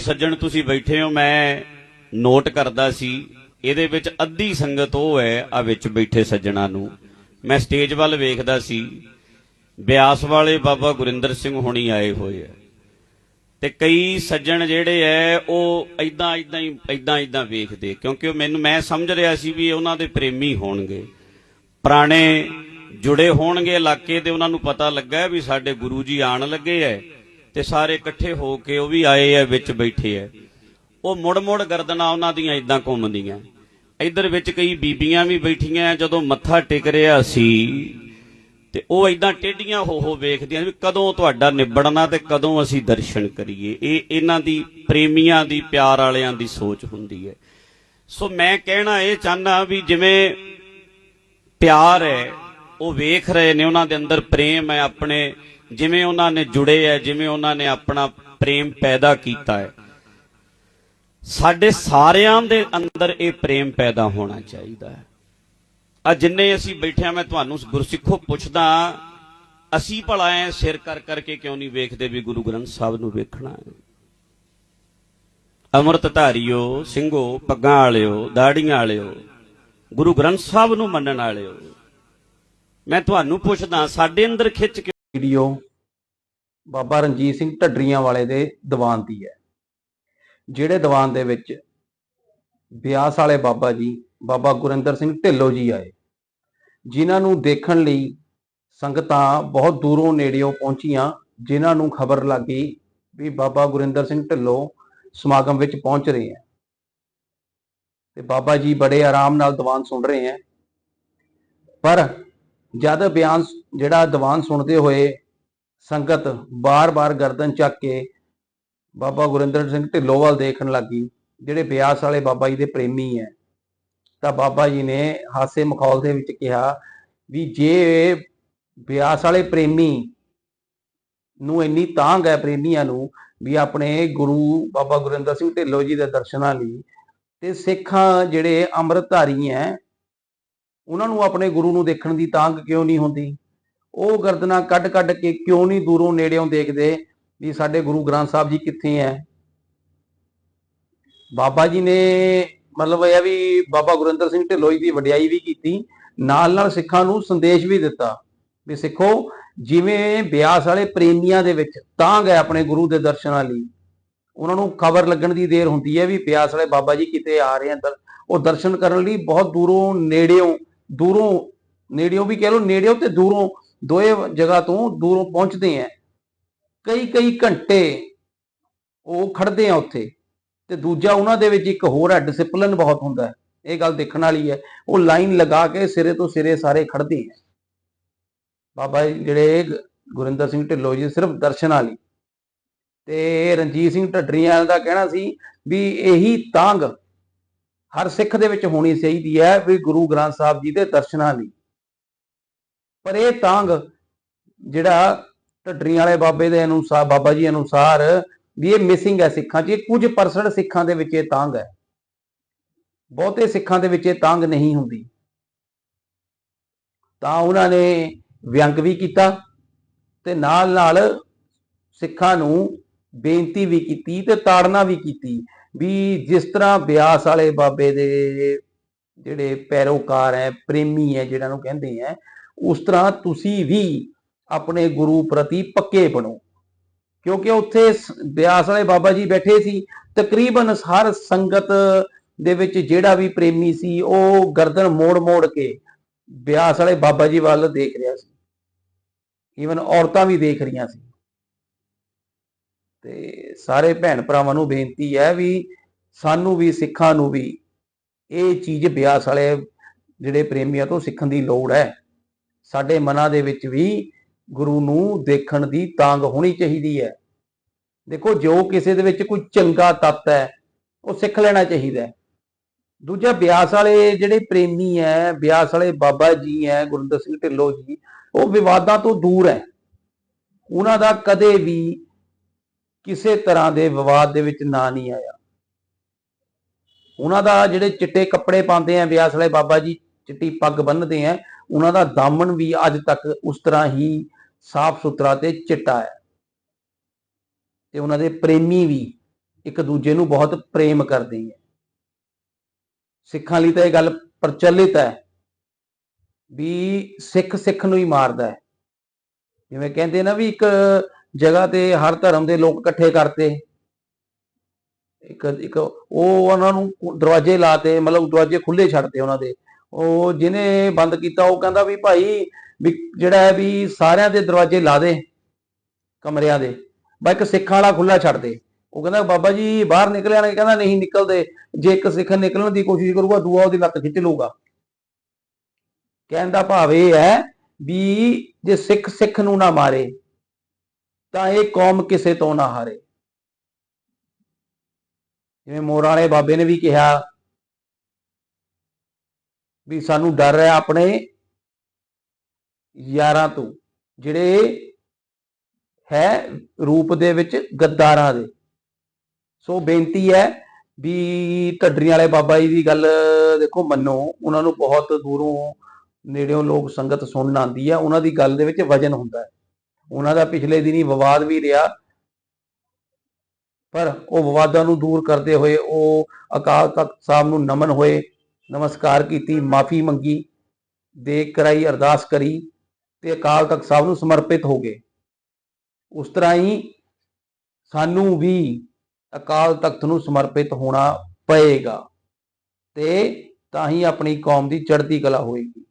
ਸੱਜਣ ਤੁਸੀਂ ਬੈਠੇ ਹੋ, ਮੈਂ ਨੋਟ ਕਰਦਾ ਸੀ, ਇਹਦੇ ਵਿੱਚ ਅੱਧੀ ਸੰਗਤ ਉਹ ਹੈ, ਆ ਵਿੱਚ ਬੈਠੇ ਸੱਜਣਾ ਨੂੰ। ਮੈਂ ਸਟੇਜ ਵੱਲ ਵੇਖਦਾ ਸੀ, ਬਿਆਸ ਵਾਲੇ ਬਾਬਾ ਗੁਰਿੰਦਰ ਸਿੰਘ ਹੁਣੀ ਆਏ ਹੋਏ ਆ। ਤੇ ਕਈ ਸੱਜਣ ਜਿਹੜੇ ਐ, ਉਹ ਐਦਾਂ ਐਦਾਂ ਹੀ ਐਦਾਂ ਐਦਾਂ ਵੇਖਦੇ, ਕਿਉਂਕਿ ਉਹ ਮੈਨੂੰ, ਮੈਂ ਸਮਝ ਰਿਹਾ ਸੀ ਵੀ ਉਹਨਾਂ ਦੇ ਪ੍ਰੇਮੀ ਹੋਣਗੇ। ਪੁਰਾਣੇ ਜੁੜੇ ਹੋਣਗੇ ਇਲਾਕੇ ਤੇ ਉਹਨਾਂ ਨੂੰ ਪਤਾ ਲੱਗਾ ਵੀ ਸਾਡੇ ਗੁਰੂ ਜੀ ਆਣ ਲੱਗੇ ਐ। ਤੇ ਸਾਰੇ ਇਕੱਠੇ ਹੋ ਕੇ ਉਹ ਵੀ ਆਏ ਐ, ਵਿੱਚ ਬੈਠੇ ਐ। ਉਹ ਮੁੜ ਮੁੜ ਗਰਦਨਾਂ ਉਹਨਾਂ ਦੀਆਂ ਇਦਾਂ ਘੁੰਮਦੀਆਂ। ਇੱਧਰ ਵਿੱਚ ਕਈ ਬੀਬੀਆਂ ਵੀ ਬੈਠੀਆਂ ਜਦੋਂ ਮੱਥਾ ਟੇਕ ਰਿਹਾ ਸੀ, ਤੇ ਉਹ ਇਦਾਂ ਟੇਢੀਆਂ ਹੋ ਹੋ ਵੇਖਦੀਆਂ ਵੀ ਕਦੋਂ ਤੁਹਾਡਾ ਨਿਬੜਨਾ ਤੇ ਕਦੋਂ ਅਸੀਂ ਦਰਸ਼ਨ ਕਰੀਏ। ਇਹ ਇਹਨਾਂ ਦੀ ਪ੍ਰੇਮੀਆਂ ਦੀ, ਪਿਆਰ ਵਾਲਿਆਂ ਦੀ ਸੋਚ ਹੁੰਦੀ ਹੈ ਸੋ ਮੈਂ ਕਹਿਣਾ ਇਹ ਚਾਹਨਾ ਵੀ ਜਿਵੇਂ ਪਿਆਰ ਹੈ ਉਹ ਵੇਖ ਰਹੇ ਨੇ, ਉਹਨਾਂ ਦੇ ਅੰਦਰ ਪ੍ਰੇਮ ਹੈ ਆਪਣੇ ਜਿਵੇਂ ਉਹਨਾਂ ਨੇ ਜੁੜੇ ਹੈ ਜਿਵੇਂ ਉਹਨਾਂ ਨੇ ਆਪਣਾ ਪ੍ਰੇਮ ਪੈਦਾ ਕੀਤਾ ਹੈ ਸਾਡੇ ਸਾਰਿਆਂ ਦੇ ਅੰਦਰ ਇਹ ਪ੍ਰੇਮ ਪੈਦਾ ਹੋਣਾ ਚਾਹੀਦਾ ਹੈ ਆ ਜਿੰਨੇ ਅਸੀਂ ਬੈਠਿਆ ਮੈਂ ਤੁਹਾਨੂੰ ਗੁਰਸਿੱਖੋ ਪੁੱਛਦਾ ਅਸੀਂ ਭਲਾ ਐ ਸਿਰ ਕਰ ਕਰਕੇ ਕਿਉਂ ਨਹੀਂ ਵੇਖਦੇ ਵੀ ਗੁਰੂ ਗ੍ਰੰਥ ਸਾਹਿਬ ਨੂੰ ਵੇਖਣਾ ਹੈ ਅਮਰਤ ਧਾਰਿਓ, ਸਿੰਘੋ, ਪੱਗਾਂ ਵਾਲਿਓ, ਦਾੜੀਆਂ ਵਾਲਿਓ, ਗੁਰੂ ਗ੍ਰੰਥ ਸਾਹਿਬ ਨੂੰ ਮੰਨਣ ਵਾਲਿਓ, ਮੈਂ ਤੁਹਾਨੂੰ ਪੁੱਛਦਾ, ਸਾਡੇ ਅੰਦਰ ਖਿੱਚ ਕੇ ਵੀਡੀਓ ਬਾਬਾ ਰਣਜੀਤ ਸਿੰਘ ਢੱਡਰੀਆਂ ਵਾਲੇ ਦੇ ਦੀਵਾਨ ਦੀ ਹੈ। ਜਿਹੜੇ ਦੀਵਾਨ ਦੇ ਵਿੱਚ ਬਿਆਸ ਵਾਲੇ ਬਾਬਾ ਜੀ, ਬਾਬਾ ਗੁਰਿੰਦਰ ਸਿੰਘ ਢਿੱਲੋਂ ਜੀ ਆਏ, ਜਿਨ੍ਹਾਂ ਨੂੰ ਦੇਖਣ ਲਈ ਸੰਗਤਾਂ ਬਹੁਤ ਦੂਰੋਂ ਨੇੜਿਓਂ ਪਹੁੰਚੀਆਂ, ਜਿਨ੍ਹਾਂ ਨੂੰ ਖਬਰ ਲੱਗੀ ਵੀ ਬਾਬਾ ਗੁਰਿੰਦਰ ਸਿੰਘ ਢਿੱਲੋਂ ਸਮਾਗਮ ਵਿੱਚ ਪਹੁੰਚ ਰਹੇ ਹੈ। ਤੇ ਬਾਬਾ ਜੀ ਬੜੇ ਆਰਾਮ ਨਾਲ ਦੀਵਾਨ ਸੁਣ ਰਹੇ ਹੈ। ਪਰ ਜਦ ਬਿਆਨ ਜਿਹੜਾ ਦੀਵਾਨ ਸੁਣਦੇ ਹੋਏ ਸੰਗਤ ਬਾਰ-ਬਾਰ ਗਰਦਨ ਚੱਕ ਕੇ ਬਾਬਾ ਗੁਰਿੰਦਰ ਸਿੰਘ ਢਿੱਲੋਂ ਵੱਲ ਦੇਖਣ ਲੱਗੀ, ਜਿਹੜੇ ਬਿਆਸ ਵਾਲੇ ਬਾਬਾ ਜੀ ਦੇ ਪ੍ਰੇਮੀ ਹੈ ਤਾਂ ਬਾਬਾ ਜੀ ਨੇ ਹਾਸੇ ਮਖੌਲ ਦੇ ਵਿੱਚ ਕਿਹਾ ਵੀ ਜੇ ਬਿਆਸ ਵਾਲੇ ਪ੍ਰੇਮੀ ਨੂੰ ਇੰਨੀ ਤਾਂਗ ਹੈ ਪ੍ਰੇਮੀਆਂ ਨੂੰ ਵੀ ਆਪਣੇ ਗੁਰੂ ਬਾਬਾ ਗੁਰਿੰਦਰ ਸਿੰਘ ਢਿੱਲੋਂ ਜੀ ਦੇ ਦਰਸ਼ਨਾਂ ਲਈ ਤੇ ਸਿੱਖਾਂ ਜਿਹੜੇ ਅੰਮ੍ਰਿਤਧਾਰੀ ਹੈ ਉਹਨਾਂ ਨੂੰ ਆਪਣੇ ਗੁਰੂ ਨੂੰ ਦੇਖਣ ਦੀ ਤਾਂਗ ਕਿਉਂ ਨਹੀਂ ਹੁੰਦੀ? ਉਹ ਗਰਦਨਾ ਕੱਢ-ਕੱਢ ਕੇ ਕਿਉਂ ਨਹੀਂ ਦੂਰੋਂ ਨੇੜਿਓਂ ਦੇਖਦੇ ਵੀ ਸਾਡੇ ਗੁਰੂ ਗ੍ਰੰਥ ਸਾਹਿਬ ਜੀ ਕਿੱਥੇ ਹੈ ਬਾਬਾ ਜੀ ਨੇ ਮਤਲਬ ਇਹ ਆ ਵੀ ਬਾਬਾ ਗੁਰਿੰਦਰ ਸਿੰਘ ਢਿੱਲੋਂ ਦੀ ਵਡਿਆਈ ਵੀ ਕੀਤੀ, ਨਾਲ ਨਾਲ ਸਿੱਖਾਂ ਨੂੰ ਸੰਦੇਸ਼ ਵੀ ਦਿੱਤਾ ਵੀ ਸਿੱਖੋ, ਜਿਵੇਂ ਬਿਆਸ ਵਾਲੇ ਪ੍ਰੇਮੀਆਂ ਦੇ ਵਿੱਚ ਤਾਂਗ ਹੈ ਆਪਣੇ ਗੁਰੂ ਦੇ ਦਰਸ਼ਨਾਂ ਲਈ। ਉਹਨਾਂ ਨੂੰ ਖਬਰ ਲੱਗਣ ਦੀ ਦੇਰ ਹੁੰਦੀ ਹੈ ਵੀ ਬਿਆਸ ਵਾਲੇ ਬਾਬਾ ਜੀ ਕਿਤੇ ਆ ਰਹੇ ਹਨ ਉਹ ਦਰਸ਼ਨ ਕਰਨ ਲਈ ਬਹੁਤ ਦੂਰੋਂ ਨੇੜਿਓਂ ਦੂਰੋਂ ਨੇੜਿਓਂ ਵੀ ਕਹਿ ਲਓ, ਨੇੜਿਓਂ ਤੇ ਦੂਰੋਂ ਦੋਏ ਜਗ੍ਹਾ ਤੋਂ ਦੂਰੋਂ ਪਹੁੰਚਦੇ ਆ ਕਈ ਕਈ ਘੰਟੇ ਉਹ ਖੜਦੇ ਆ ਉੱਥੇ ਤੇ ਦੂਜਾ ਉਹਨਾਂ ਦੇ ਵਿੱਚ ਇੱਕ ਹੋਰ ਹੈ ਡਿਸਪਲਿਨ ਬਹੁਤ ਹੁੰਦਾ ਇਹ ਗੱਲ ਦੇਖਣ ਵਾਲੀ ਹੈ, ਉਹ ਲਾਈਨ ਲਗਾ ਕੇ ਸਿਰੇ ਤੋਂ ਸਿਰੇ ਸਾਰੇ ਖੜਦੇ ਆ ਬਾਬਾ ਜੀ, ਜਿਹੜੇ ਗੁਰਿੰਦਰ ਸਿੰਘ ਢਿੱਲੋਂ ਜੀ, ਸਿਰਫ ਦਰਸ਼ਨਾਂ ਲਈ ਤੇ ਰਣਜੀਤ ਸਿੰਘ ਢੱਡਰੀਆਂ ਦਾ ਕਹਿਣਾ ਸੀ ਵੀ ਇਹੀ ਤਾਂਗ ਹਰ ਸਿੱਖ ਦੇ ਵਿੱਚ ਹੋਣੀ ਚਾਹੀਦੀ ਹੈ ਵੀ ਗੁਰੂ ਗ੍ਰੰਥ ਸਾਹਿਬ ਜੀ ਦੇ ਦਰਸ਼ਨਾਂ ਲਈ। ਪਰ ਇਹ ਤਾਂਗ ਜਿਹੜਾ ਢੱਡਰੀ ਵਾਲੇ ਬਾਬੇ ਦੇ ਅਨੁਸਾਰ, ਬਾਬਾ ਜੀ ਅਨੁਸਾਰ ਵੀ ਇਹ ਮਿਸਿੰਗ ਹੈ ਸਿੱਖਾਂ 'ਚ, ਇਹ ਕੁਝ ਪਰਸੈਂਟ ਸਿੱਖਾਂ ਦੇ ਵਿੱਚ ਇਹ ਤਾਂਗ ਹੈ। ਬਹੁਤੇ ਸਿੱਖਾਂ ਦੇ ਵਿੱਚ ਇਹ ਤਾਂਗ ਨਹੀਂ ਹੁੰਦੀ। ਤਾਂ ਉਹਨਾਂ ਨੇ ਵਿਅੰਗ ਵੀ ਕੀਤਾ ਤੇ ਨਾਲ ਨਾਲ ਸਿੱਖਾਂ ਨੂੰ ਬੇਨਤੀ ਵੀ ਕੀਤੀ ਤੇ ਤਾੜਨਾ ਵੀ ਕੀਤੀ ਵੀ ਜਿਸ ਤਰ੍ਹਾਂ ਬਿਆਸ ਵਾਲੇ ਬਾਬੇ ਦੇ ਜਿਹੜੇ ਪੈਰੋਕਾਰ ਹੈ, ਪ੍ਰੇਮੀ ਹੈ ਜਿਹੜਾ ਨੂੰ ਕਹਿੰਦੇ ਹੈ, ਉਸ ਤਰ੍ਹਾਂ ਤੁਸੀਂ ਵੀ ਆਪਣੇ ਗੁਰੂ ਪ੍ਰਤੀ ਪੱਕੇ ਬਣੋ। ਕਿਉਂਕਿ ਉੱਥੇ ਬਿਆਸ ਵਾਲੇ ਬਾਬਾ ਜੀ ਬੈਠੇ ਸੀ, ਤਕਰੀਬਨ ਹਰ ਸੰਗਤ ਦੇ ਵਿੱਚ ਜਿਹੜਾ ਵੀ ਪ੍ਰੇਮੀ ਸੀ, ਉਹ ਗਰਦਨ ਮੋੜ-ਮੋੜ ਕੇ ਬਿਆਸ ਵਾਲੇ ਬਾਬਾ ਜੀ ਵੱਲ ਦੇਖ ਰਿਹਾ ਸੀ। ਈਵਨ ਔਰਤਾਂ ਵੀ ਦੇਖ ਰਹੀਆਂ ਸੀ। ਤੇ ਸਾਰੇ ਭੈਣ ਭਰਾਵਾਂ ਨੂੰ ਬੇਨਤੀ ਹੈ ਵੀ ਸਾਨੂੰ ਵੀ, ਸਿੱਖਾਂ ਨੂੰ ਵੀ ਇਹ ਚੀਜ਼ ਬਿਆਸ ਵਾਲੇ ਜਿਹੜੇ ਪ੍ਰੇਮੀਆਂ ਤੋਂ ਸਿੱਖਣ ਦੀ ਲੋੜ ਹੈ। ਸਾਡੇ ਮਨਾਂ ਦੇ ਵਿੱਚ ਵੀ ਗੁਰੂ ਨੂੰ ਦੇਖਣ ਦੀ ਤਾਂਗ ਹੋਣੀ ਚਾਹੀਦੀ ਹੈ। ਦੇਖੋ, ਜੋ ਕਿਸੇ ਦੇ ਵਿੱਚ ਕੋਈ ਚੰਗਾ ਤੱਤ ਹੈ, ਉਹ ਸਿੱਖ ਲੈਣਾ ਚਾਹੀਦਾ ਹੈ। ਦੂਜਾ, ਬਿਆਸ ਵਾਲੇ ਜਿਹੜੇ ਪ੍ਰੇਮੀ ਹੈ, ਬਿਆਸ ਵਾਲੇ ਬਾਬਾ ਜੀ ਹੈ ਗੁਰਿੰਦਰ ਸਿੰਘ ਢਿੱਲੋਂ ਜੀ, ਉਹ ਵਿਵਾਦਾਂ ਤੋਂ ਦੂਰ ਹੈ। ਉਹਨਾਂ ਦਾ ਕਦੇ ਵੀ ਕਿਸੇ ਤਰ੍ਹਾਂ ਦੇ ਵਿਵਾਦ ਦੇ ਵਿੱਚ ਨਾਂ ਨਹੀਂ ਆਇਆ। ਉਹਨਾਂ ਦਾ ਜਿਹੜੇ ਚਿੱਟੇ ਕੱਪੜੇ ਪਾਉਂਦੇ ਆ, ਬਿਆਸ ਵਾਲੇ ਬਾਬਾ ਜੀ ਚਿੱਟੀ ਪੱਗ ਬੰਨਦੇ ਆ, ਉਹਨਾਂ ਦਾ ਦਾਮਨ ਵੀ ਅੱਜ ਤੱਕ ਉਸ ਤਰ੍ਹਾਂ ਹੀ ਸਾਫ਼ ਸੁਥਰਾ ਤੇ ਚਿੱਟਾ ਹੈ। ਤੇ ਉਹਨਾਂ ਦੇ ਪ੍ਰੇਮੀ ਵੀ ਇੱਕ ਦੂਜੇ ਨੂੰ ਬਹੁਤ ਪ੍ਰੇਮ ਕਰਦੇ ਹੈ ਸਿੱਖਾਂ ਲਈ ਤਾਂ ਇਹ ਗੱਲ ਪ੍ਰਚਲਿਤ ਹੈ ਵੀ ਸਿੱਖ ਸਿੱਖ ਨੂੰ ਹੀ ਮਾਰਦਾ ਹੈ। ਜਿਵੇਂ ਕਹਿੰਦੇ ਨਾ ਵੀ ਇੱਕ ਜਗ੍ਹਾ ਤੇ ਹਰ ਧਰਮ ਦੇ ਲੋਕ ਇਕੱਠੇ ਕਰਤੇ। ਇੱਕ ਇੱਕ ਉਹ ਉਹਨਾਂ ਨੂੰ ਦਰਵਾਜ਼ੇ ਲਾਤੇ, ਮਤਲਬ ਦਰਵਾਜ਼ੇ ਖੁੱਲੇ ਛੱਡਤੇ ਉਹਨਾਂ ਦੇ। ਉਹ ਜਿਹਨੇ ਬੰਦ ਕੀਤਾ, ਉਹ ਕਹਿੰਦਾ ਵੀ ਭਾਈ ਵੀ ਜਿਹੜਾ ਹੈ ਵੀ ਸਾਰਿਆਂ ਦੇ ਦਰਵਾਜ਼ੇ ਲਾ ਦੇ ਕਮਰਿਆਂ ਦੇ ਬਾ ਇੱਕ ਸਿੱਖਾਂ ਵਾਲਾ ਖੁੱਲਾ ਛੱਡ ਦੇ। ਉਹ ਕਹਿੰਦਾ, ਬਾਬਾ ਜੀ ਬਾਹਰ ਨਿਕਲਿਆ ਨਾ ਕਹਿੰਦਾ, ਨਹੀਂ ਨਿਕਲਦੇ। ਜੇ ਇੱਕ ਸਿੱਖ ਨਿਕਲਣ ਦੀ ਕੋਸ਼ਿਸ਼ ਕਰੂਗਾ, ਦੂਆ ਉਹਦੀ ਲੱਤ ਖਿੱਚ ਲਊਗਾ। ਕਹਿਣ ਦਾ ਭਾਵ ਇਹ ਹੈ ਵੀ ਜੇ ਸਿੱਖ ਸਿੱਖ ਨੂੰ ਨਾ ਮਾਰੇ ਤਾਂ ਇਹ ਕੌਮ ਕਿਸੇ ਤੋਂ ਨਾ ਹਾਰੇ। ਜਿਵੇਂ ਮੋਰਾਂ ਵਾਲੇ ਬਾਬੇ ਨੇ ਵੀ ਕਿਹਾ ਵੀ ਸਾਨੂੰ ਡਰ ਹੈ ਆਪਣੇ ਯਾਰਾਂ ਤੋਂ, ਜਿਹੜੇ ਹੈ ਰੂਪ ਦੇ ਵਿੱਚ ਗੱਦਾਰਾਂ ਦੇ। ਸੋ ਬੇਨਤੀ ਹੈ ਵੀ ਢੱਡਰੀਆਂ ਵਾਲੇ ਬਾਬਾ ਜੀ ਦੀ ਗੱਲ ਦੇਖੋ ਮੰਨੋ, ਉਹਨਾਂ ਨੂੰ ਬਹੁਤ ਦੂਰੋਂ ਨੇੜਿਓਂ ਲੋਕ ਸੰਗਤ ਸੁਣਨ ਆਉਂਦੀ ਹੈ, ਉਹਨਾਂ ਦੀ ਗੱਲ ਦੇ ਵਿੱਚ ਵਜਨ ਹੁੰਦਾ ਹੈ। ਉਹਨਾਂ ਦਾ ਪਿਛਲੇ ਦਿਨੀ ਵਿਵਾਦ ਵੀ ਰਿਹਾ। ਪਰ ਉਹ ਵਿਵਾਦਾਂ ਨੂੰ ਦੂਰ ਕਰਦੇ ਹੋਏ ਉਹ ਅਕਾਲ ਤਖਤ ਸਾਹਿਬ ਨੂੰ ਨਮਨ ਹੋਏ, ਨਮਸਕਾਰ ਕੀਤੀ, ਮਾਫੀ ਮੰਗੀ ਦੇਖ ਕਰਾਈ, ਅਰਦਾਸ ਕਰੀ ਤੇ ਅਕਾਲ ਤਖਤ ਸਾਹਿਬ ਨੂੰ ਸਮਰਪਿਤ ਹੋ ਗਏ। ਉਸ ਤਰ੍ਹਾਂ ਹੀ ਸਾਨੂੰ ਵੀ ਅਕਾਲ ਤਖਤ ਨੂੰ ਸਮਰਪਿਤ ਹੋਣਾ ਪਏਗਾ ਤੇ ਤਾਂ ਹੀ ਆਪਣੀ ਕੌਮ ਦੀ ਚੜ੍ਹਦੀ ਕਲਾ ਹੋਏਗੀ।